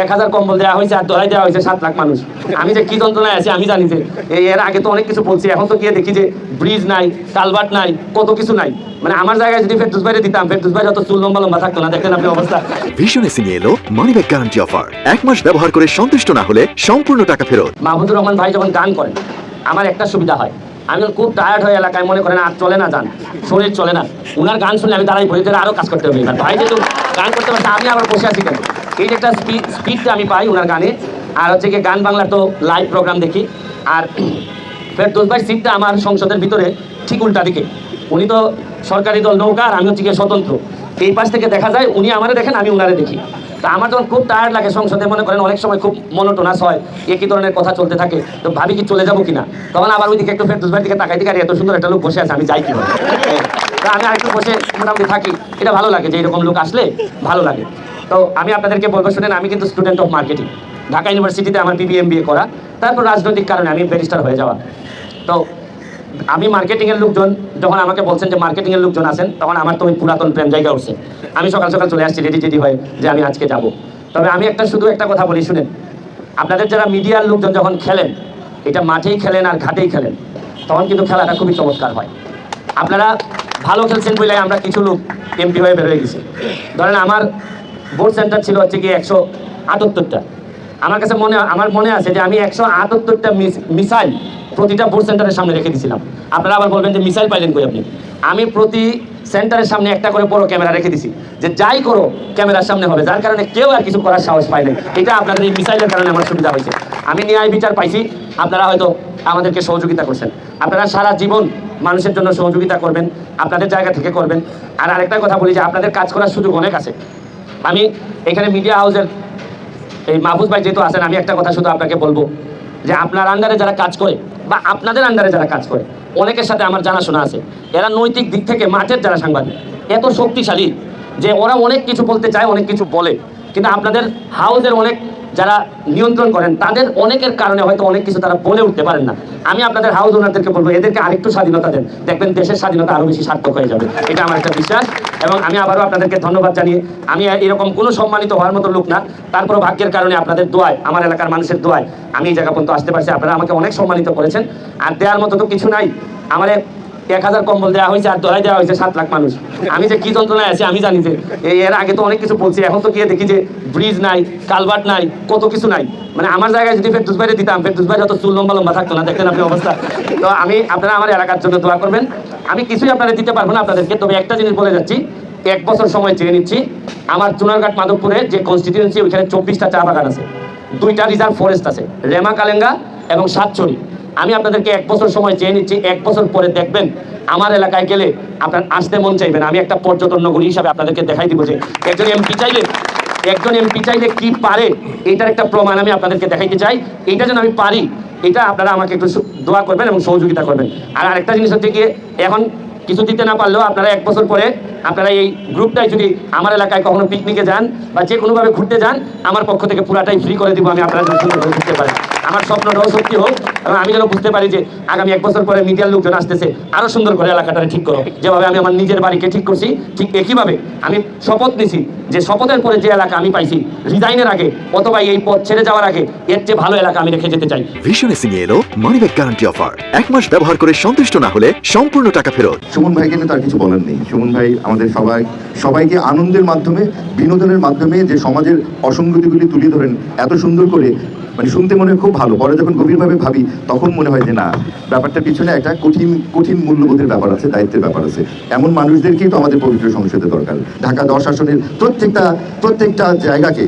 এক হাজার কম্বল দেওয়া হয়েছে আর দোলাই দেওয়া হয়েছে সাত লাখ মানুষ। আমি যে কি যন্ত্রণায় আছি আমি জানি যে এর আগে তো অনেক কিছু বলছি এখন তো গিয়ে দেখি যে ব্রিজ নাই কালভার্ট নাই কত কিছু নাই। মানে আমার জায়গায় যদি ফেরদুস বাইরে দিতাম ফেরদুস বাইরে অত চুল লম্বা লম্বা থাকতো না দেখেন আপনি অবস্থা। ভীষণ এসে নিয়ে এলো মানি ব্যাগ গ্যারান্টি অফার এক মাস ব্যবহার করে সন্তুষ্ট না হলে সম্পূর্ণ টাকা ফেরত। মাহমুদুর রহমান ভাই যখন গান করেন আমার একটা সুবিধা হয়। আমি খুব টায়ার্ড হয়ে এলাকায় মনে করেন আর চলে না যান শরীর চলে না। উনার গান শুনলে আমি দাঁড়াই পড়ে আরও কাজ করতে হবে। ভাই যেহেতু গান করতে পারছে আমি আবার বসে আছি কেন? এই যে একটা স্পিড স্পিডটা আমি পাই ওনার গানে, আর হচ্ছে কি গান বাংলার তো লাইভ প্রোগ্রাম দেখি, আর ফেরদৌস ভাই সিটটা আমার সংসদের ভিতরে ঠিক উল্টা দিকে। উনি তো সরকারি দল নৌকা আর আমি হচ্ছে গিয়ে স্বতন্ত্র। এই পাশ থেকে দেখা যায় উনি আমারে দেখেন, আমি উনারে দেখি। তা আমার যখন খুব টায়ার্ড লাগে সংসদে, মনে করেন অনেক সময় খুব মনোটোনাস হয়, একই ধরনের কথা চলতে থাকে, তো ভাবি কি চলে যাব কিনা? তখন আবার ওইদিকে একটু ফেরদৌস ভাইয়ের দিকে তাকাই দিকে এত সুন্দর একটা লোক বসে আছে, আমি যাই কি হবে তা আমি আরেকটু বসে মোটামুটি থাকি। এটা ভালো লাগে যে এরকম লোক আসলে ভালো লাগে। তো আমি আপনাদেরকে বলব, শুনেন, আমি কিন্তু স্টুডেন্ট অফ মার্কেটিং ঢাকা ইউনিভার্সিটিতে আমার বিবিএম বিএ করা। তারপর রাজনৈতিক কারণে আমি ব্যারিস্টার হয়ে যাওয়া। তো আমি মার্কেটিংয়ের লোকজন, যখন আমাকে বলছেন যে মার্কেটিংয়ের লোকজন আসেন তখন আমার তো ওই পুরাতন প্রেম জায়গা উঠছে। আমি সকাল সকাল চলে আসছি রেডি টেডি হয়ে যে আমি আজকে যাব। তবে আমি একটা, শুধু একটা কথা বলি, শুনেন, আপনাদের যারা মিডিয়ার লোকজন যখন খেলেন, এটা মাঠেই খেলেন আর ঘাটেই খেলেন, তখন কিন্তু খেলাটা খুবই চমৎকার হয়। আপনারা ভালো খেলছেন বলে আমরা কিছু লোক এমপি হয়ে বের হয়ে গেছি। ধরেন আমার ভোট সেন্টার ছিল হচ্ছে কি একশো আটাত্তরটা। আমার কাছে মনে, আমার মনে আছে যে আমি একশো আটাত্তরটা মিসাইল প্রতিটা ভোট সেন্টারের সামনে রেখে দিয়েছিলাম আপনারা আবার বলবেন যে মিসাইল পাইলেন কই আপনি? আমি প্রতি সেন্টারের সামনে একটা করে বড় ক্যামেরা রেখে দিছি। যে যাই করো, ক্যামেরার সামনে হবে। যার কারণে কেউ আর কিছু করার সাহস পায় নাই। এটা আপনাদের এই মিসাইলের কারণে আমার সুবিধা হয়েছে। আমি ন্যায় বিচার পাইছি। আপনারা হয়তো আমাদেরকে সহযোগিতা করছেন। আপনারা সারা জীবন মানুষের জন্য সহযোগিতা করবেন, আপনাদের জায়গা থেকে করবেন। আর আরেকটা কথা বলি যে আপনাদের কাজ করার সুযোগ অনেক আছে। আমি এখানে মিডিয়া হাউসের এই মাহফুজ ভাই যেহেতু আছেন, আমি একটা কথা শুধু আপনাকে বলব যে আপনার আন্ডারে যারা কাজ করে বা আপনাদের আন্ডারে যারা কাজ করে, অনেকের সাথে আমার জানাশোনা আছে। এরা নৈতিক দিক থেকে মাঠের যারা সাংবাদিক, এত শক্তিশালী যে ওরা অনেক কিছু বলতে চায়, অনেক কিছু বলে। কিন্তু আপনাদের হাউসের অনেক যারা নিয়ন্ত্রণ করেন, তাদের অনেকের কারণে হয়তো অনেক কিছু তারা বলে উঠতে পারেন না। আমি আপনাদের হাউস ওনারদেরকে বলব, এদেরকে আরেকটু স্বাধীনতা দেন। দেখবেন দেশের স্বাধীনতা আরও বেশি সার্থক হয়ে যাবে। এটা আমার একটা বিশ্বাস। এবং আমি আবারও আপনাদেরকে ধন্যবাদ জানিয়ে, আমি এরকম কোনো সম্মানিত হওয়ার মতো লোক না। তারপরও ভাগ্যের কারণে আপনাদের দোয়ায়, আমার এলাকার মানুষের দোয়ায়, আমি এই জায়গা পর্যন্ত আসতে পারছি। আপনারা আমাকে অনেক সম্মানিত করেছেন। আর দেওয়ার মতো তো কিছু নাই। আমার এক হাজার কম্বল দেওয়া হয়েছে আর দোলাই দেওয়া হয়েছে সাত লাখ মানুষ। আমি যে কি যন্ত্রণায় আছি, আমি জানি যে এর আগে তো অনেক কিছু বলছি, এখন তো গিয়ে দেখি যে ব্রিজ নাই, কালভার্ট নাই, কত কিছু নাই। মানে আমার জায়গায় যদি ফেরদুস বাইরে দিতাম, ফেরদুস বাইরে অত চুল লম্বা লম্বা থাকতো না, দেখেন আপনি অবস্থা। তো আমি, আপনারা আমার এলাকার জন্য দোয়া করবেন। আমি কিছুই আপনারা দিতে পারব না আপনাদেরকে, তবে একটা জিনিস বলে যাচ্ছি, এক বছর সময় চেয়ে নিচ্ছি। আমার চুনারঘাট মাধবপুরে যে কনস্টিটিউয়েন্সি ওইখানে চব্বিশটা চা বাগান আছে, দুইটা রিজার্ভ ফরেস্ট আছে, রেমা কালেঙ্গা এবং সাতচড়ি আমি আপনাদেরকে এক বছর সময় চেয়ে নিচ্ছি, এক বছর পরে দেখবেন আমার এলাকায় গেলে আপনার আসতে মন চাইবেন আমি একটা পর্যটন নগরী হিসাবে আপনাদেরকে দেখাই দিব যে একজন এমপি চাইলে, একজন এমপি চাইলে কি পারে? এটার একটা প্রমাণ আমি আপনাদেরকে দেখাইতে চাই। এটা যেন আমি পারি, এটা আপনারা আমাকে একটু দোয়া করবেন এবং সহযোগিতা করবেন। আর আরেকটা জিনিস হচ্ছে গিয়ে, এখন কিছু দিতে না পারলেও আপনারা এক বছর পরে আপনারা এই গ্রুপটাই যদি আমার এলাকায় কখনো পিকনিকে যান বা যে কোনোভাবে ঘুরতে যান, আমার পক্ষ থেকে পুরাটাই ফ্রি করে দিব, আমি আপনারা সুন্দর পারেন আমার স্বপ্নটাও সত্যি হোক এবং আমি যেন বুঝতে পারি যে আগামী এক বছর পরে মিডিয়ার লোকজন আসতেছে আরও সুন্দর করে এলাকাটা ঠিক করো। যেভাবে আমি আমার নিজের বাড়িকে ঠিক করছি ঠিক একইভাবে আমি শপথ নিছি যে শপথের পরে যে এলাকা আমি পাইছি রিজাইনের আগে অথবা এই পথ ছেড়ে যাওয়ার আগে এর চেয়ে ভালো এলাকা আমি রেখে যেতে চাই। ভীষণ এসে নিয়ে এলো মানি ব্যাগ গ্যারান্টি অফার এক মাস ব্যবহার করে সন্তুষ্ট না হলে সম্পূর্ণ টাকা ফেরত। সুমন ভাইকে নিয়ে তার কিছু বলার নেই। সুমন ভাই আমাদের সবাই সবাইকে আনন্দের মাধ্যমে বিনোদনের মাধ্যমে যে সমাজের অসঙ্গতিগুলি তুলে ধরেন এত সুন্দর করে মানে শুনতে মনে হয় খুব ভালো। পরে যখন গভীরভাবে ভাবি, তখন মনে হয় যে না ব্যাপারটার পিছনে একটা কঠিন কঠিন মূল্যবোধের ব্যাপার আছে, দায়িত্বের ব্যাপার আছে। এমন মানুষদেরকেই তো আমাদের পবিত্র সংসদে দরকার। ঢাকা দশ আসনের প্রত্যেকটা প্রত্যেকটা জায়গাকে